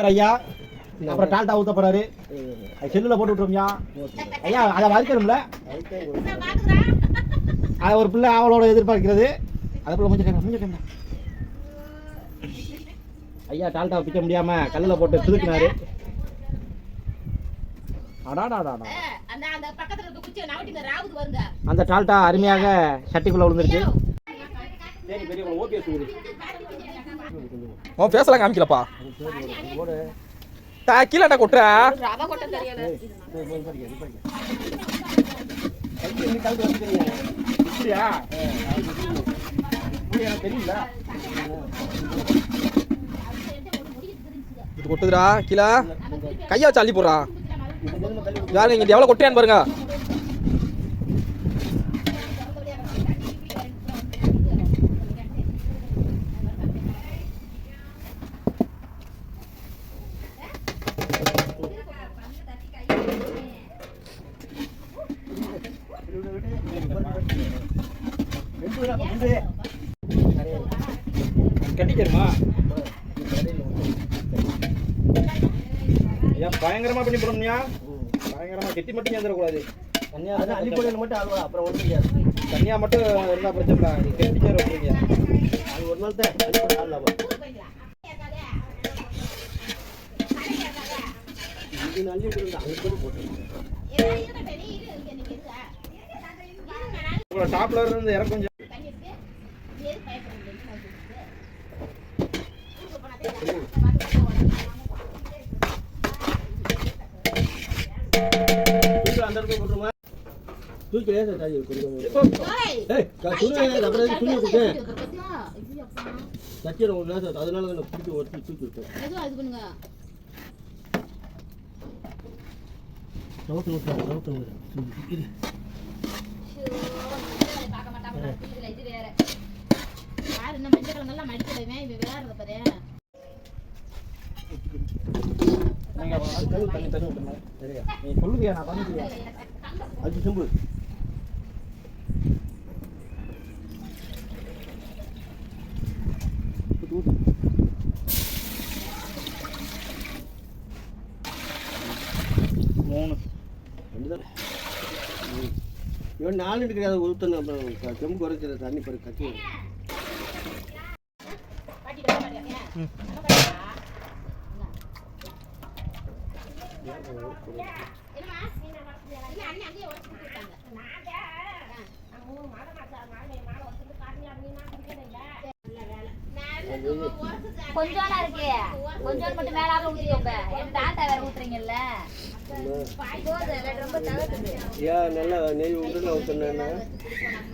ஐயா. அப்புறம் டால்டா ஊத்த போறாரு. அது செல்லுல போட்டு விட்டுருமியா ஐயா அதை வறுக்கணும்ல? அதை ஒரு பிள்ளை அவளோட எதிர்பார்க்கிறது. அதை பிள்ளை கொஞ்சம் கொஞ்சம் ஐயா டால்டா பிக்க முடியாம கல்லுல போட்டு பிதுக்கினாரு. அடாடாடாடா. அந்த டால்டா அருமையாக சட்டிக்குள்ள விழுந்துருச்சு. உன் பேசலாம் காமிக்கலப்பா. தா கீழே கொட்டுற? கொட்டுதுடா கீழே. கையா வச்சு அள்ளி போடுறா. யாருங்க இங்க எவ்வளோ கொட்டியான்னு பாருங்க. கட்டிக்கிறமா ஐயா பயங்கரமா பண்ணி போடணும்யா. பயங்கரமா கெட்டி மட்டும் சேர்ந்துடக்கூடாது தனியா அள்ளி போடணும் மட்டும் அல்வா அப்புறம் ஒன்றும் முடியாது தனியா மட்டும் இருந்தா பிரச்சனை கெட்டி சேர அது ஒரு நாள் தான் அள்ளி போட ஆடலாமா இது அள்ளி விட்டுருந்தா அங்கே போட்டு போட்டு உங்களோட டாப்ல இருந்து இறக்க கொஞ்சம் தூக்கி அந்த இடத்துல போட்டுருமா? தூக்கி லேசா தாஜி கொஞ்சம் ஏய் துணி அப்புறம் துணி கொடுத்தேன். ஒரு அதனால தான் பிடிச்சி ஒட்டி தூக்கி விட்டேன் நவுத்து நவுத்து நவுத்து இது நீங்க அது கழுவு தண்ணி தண்ணி விட்டுருங்க சரியா நீ சொல்லுவியா நான் பண்ணிக்கிறியா அது செம்பு ஊத்து, ஊத்து. மூணு ரெண்டு தான் இவன் நாலு கிடையாது ஊற்றணும் அப்புறம் செம்பு குறைக்கிற தண்ணி பிறகு கட்டி கொஞ்சோனா இருக்கு. கொஞ்சம் மட்டும் மேலாக ஊத்திக்கோங்க என் டாட்டா வேற ஊத்துறீங்கல்ல இல்லை, ரொம்ப தகட்டுது. ஏன் நல்லா நெய் உருளை ஊற்றினா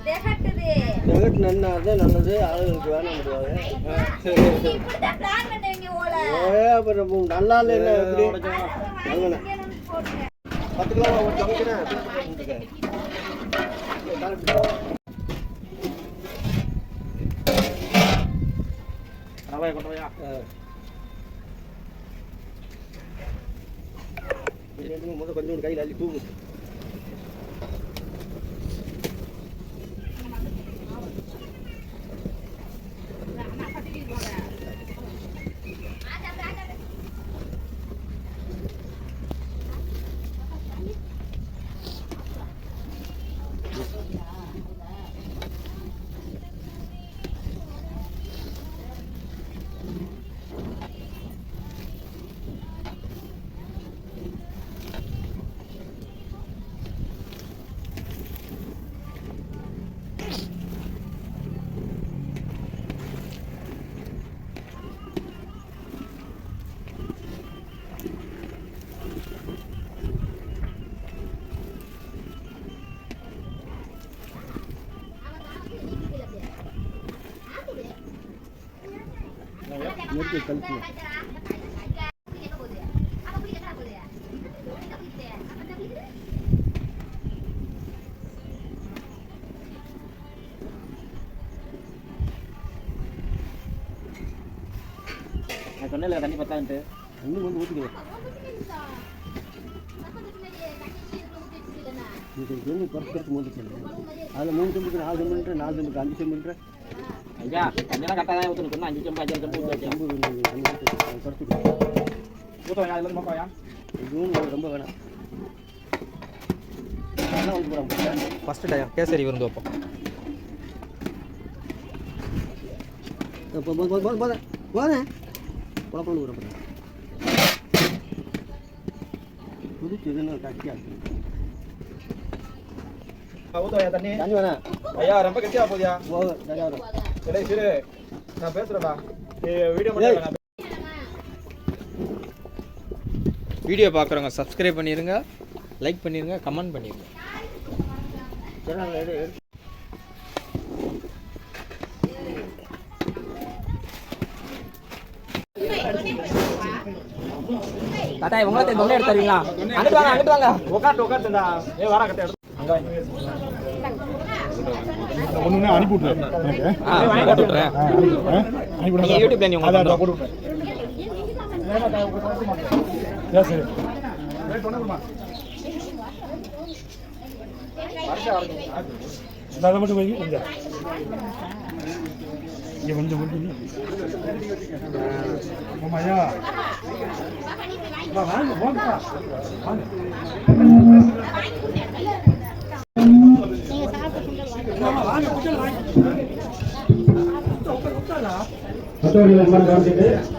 திகட்டுது நெகட்டு நன்னா தான் நல்லது ஆளுங்களுக்கு வேணாம் முடியாது இப்படிதான் பிளான் பண்ணுவீங்க ஓல ஏ அப்புறம் நல்லா இல்லை எப்படி வாங்கண்ணே போட்டுங்க பத்து கிலோ ஒரு சமைக்கிறேன் ரவாயை கொண்டு போயா முதல் கொஞ்சம் கையில் அள்ளி தூங்கு. நெருக்கி கழிச்சு நான் தண்ணி பத்தான்ட்டு இன்னும் வந்து ஊற்றிக்கிறேன் இது செம்பு குறைச்சி குறைச்சி மூணு அதில் மூணு செம்புக்கு நாலு செம்புன்ற நாலு செம்புக்கு அஞ்சு செம்புன்ற. ஐயா தண்ணியெல்லாம் கரெக்டாக தான் ஊற்றணும் சொன்னா அஞ்சு செம்பு அஞ்சு செம்பு ஊற்றி வச்சேன் செம்பு குறைச்சிக்கிறேன் ஊற்றுவாயா அதில் நோக்காயா இதுவும் ரொம்ப வேணாம் நல்லா ஊற்றி போகிறான் ஃபஸ்ட்டு டைம் கேசரி விருந்து வைப்போம் போதும் போதும் போதும் போதும் போதும் குழப்பம் விடுறேன் புதுச்சதுன்னு கட்டியாக இருக்கு ஊற்றுவாயா தண்ணி தண்ணி வேணாம் ஐயா ரொம்ப கெட்டியா போதியா போதும் சரியா வரும் இல்லை சரி நான் பேசுகிறேன்டா வீடியோ வீடியோ பார்க்குறவங்க சப்ஸ்கிரைப் பண்ணிடுங்க லைக் பண்ணிடுங்க கமெண்ட் பண்ணிடுங்க தாத்தா உங்களை தொண்டை எடுத்து தருவீங்களா? அங்கிட்டு வாங்க அங்கிட்டு வாங்க. உட்காந்து உட்காந்துடா ஏ வாடா கட்ட எடுத்து. அங்கே ஒன்று அனுப்பி விட்றேன் போட்டு விட்றேன் நீங்கள் யூடியூப்ல நீ உங்களுக்கு வந்துரும். போட்டு விட்றேன் சரி? அதை மட்டும் வைங்க கொஞ்சம் இங்கே கொஞ்சம் மட்டும் ஆமாய்யா வா, வாங்க போங்க வாங்க. historia de